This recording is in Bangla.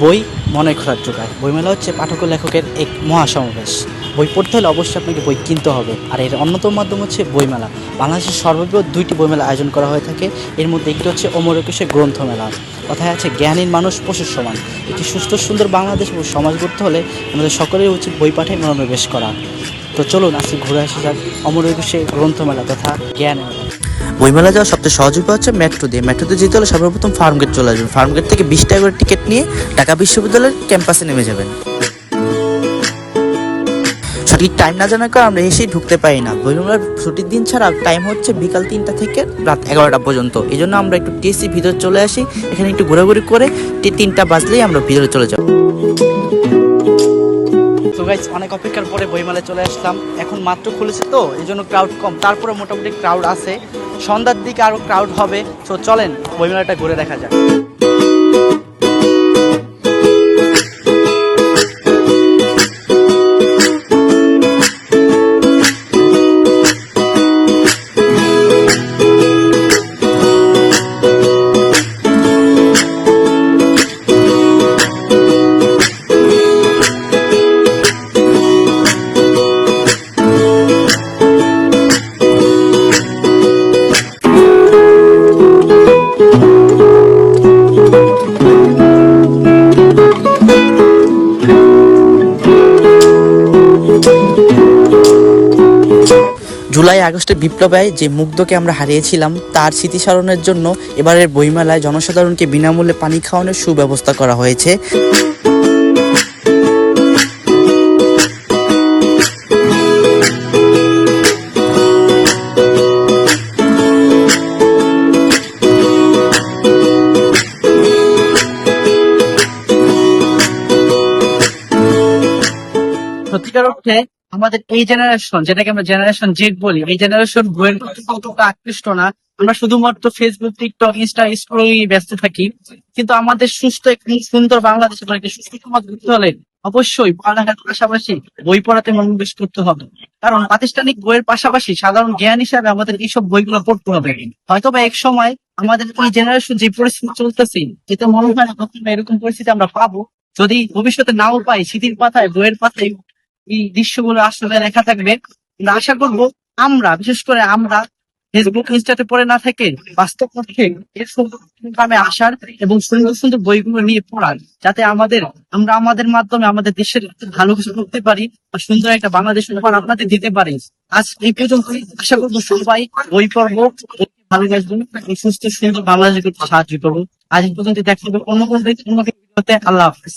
বই মনে খোরাক যোগায় বইমেলা হচ্ছে পাঠক লেখকের এক মহাসমাবেশ। বই পড়তে হলে অবশ্যই আপনাকে বই কিনতে হবে। আর এর অন্যতম মাধ্যম হচ্ছে বইমেলা বাংলাদেশের সর্ববৃহৎ দুইটি বইমেলা আয়োজন করা হয়ে থাকে। এর মধ্যে একটি হচ্ছে অমর একুশে গ্রন্থমেলা কথায় আছে, জ্ঞানীর মানুষ পশুর সমান। একটি সুস্থ, সুন্দর বাংলাদেশ ও সমাজ গড়তে হলে আমাদের সকলের উচিত বই পাঠে মনোনিবেশ করা। তো চলুন আজকে ঘুরে আসা যাক অমর একুশে গ্রন্থমেলা তথা জ্ঞান মেলা। বইমেলা যাওয়ার সবচেয়ে সহজ উপায় হচ্ছে মেট্রো দিয়ে। মেট্রোতে যেতে হলে সর্বপ্রথম ফার্ম গেট চলে আসবেন। ফার্ম গেট থেকে বিশ টাকা করে টিকিট নিয়ে ঢাকা বিশ্ববিদ্যালয়ের ক্যাম্পাসে নেমে যাবেন। সঠিক টাইম না জানার কারণে আমরা এসেই ঢুকতে পারি না। বইমেলার ছুটির দিন ছাড়া টাইম হচ্ছে বিকাল তিনটা থেকে রাত এগারোটা পর্যন্ত। এই জন্য আমরা একটু টিএসসি ভিতরে চলে আসি। এখানে একটু ঘোরাঘুরি করে তিনটা বাজলেই আমরা ভিতরে চলে যাব। গাইজ অনেক অপেক্ষার পরে বইমেলায় চলে আসলাম। এখন মাত্র খুলেছে তো, এই জন্য ক্রাউড কম। তারপরে মোটামুটি ক্রাউড আছে। সন্ধ্যার দিকে আরও ক্রাউড হবে। তো চলেন বইমেলাটা ঘুরে দেখা যাক। জুলাই, আগস্টে বিপ্লবে যে মুগ্ধকে আমরা হারিয়েছিলাম, তার স্মৃতিস্মরণের জন্য এবারের বইমেলায় জনসাধারণকে বিনামূল্যে পানি খাওয়ানোর সুব্যবস্থা করা হয়েছে। সত্যিকার অর্থে আমাদের এই জেনারেশন যেটাকে আমরা জেনারেশন জেড বলি, এই জেনারেশন বইয়ের প্রতি কতটা আকৃষ্ট না, আমরা শুধুমাত্র ফেসবুক টিকটক ইনস্টা স্ক্রোলিং ব্যস্ত থাকি, কিন্তু আমাদের সুস্থ একটি সুন্দর বাংলাদেশ একটি সুস্থ সমাজ গড়তে হলে অবশ্যই পড়ালেখার পাশাপাশি বই পড়াতে মনোনিবেশ করতে হবে। কারণ প্রাতিষ্ঠানিক বইয়ের পাশাপাশি সাধারণ জ্ঞান হিসাবে আমাদের এইসব বইগুলো পড়তে হবে। হয়তো বা এক সময় আমাদের এই জেনারেশন যে পরিস্থিতি চলতেছে যেটা মনে হয় না এরকম পরিস্থিতি আমরা পাবো। যদি ভবিষ্যতে নাও পাই, স্মৃতির পাতায়, বইয়ের পাতায় এই দৃশ্যগুলো আসলে লেখা থাকবে। আশা করব আমরা, বিশেষ করে আমরা ফেসবুক ইনস্টাতে পড়ে না থেকে, বাস্তব পক্ষে এর আসার এবং সুন্দর সুন্দর বইগুলো নিয়ে পড়ার, যাতে আমাদের, আমরা আমাদের মাধ্যমে আমাদের দেশের ভালো কিছু করতে পারি বা সুন্দর একটা বাংলাদেশ উপহার আপনাদের দিতে পারি। আজ এই পর্যন্ত আশা করব সবাই বই পড়ব ভালোবাসবো এবং সুস্থ, সুন্দর বাংলাদেশ সাহায্য করব। আজ পর্যন্ত দেখা হবে অন্য কোনো আল্লাহ হাফিজ।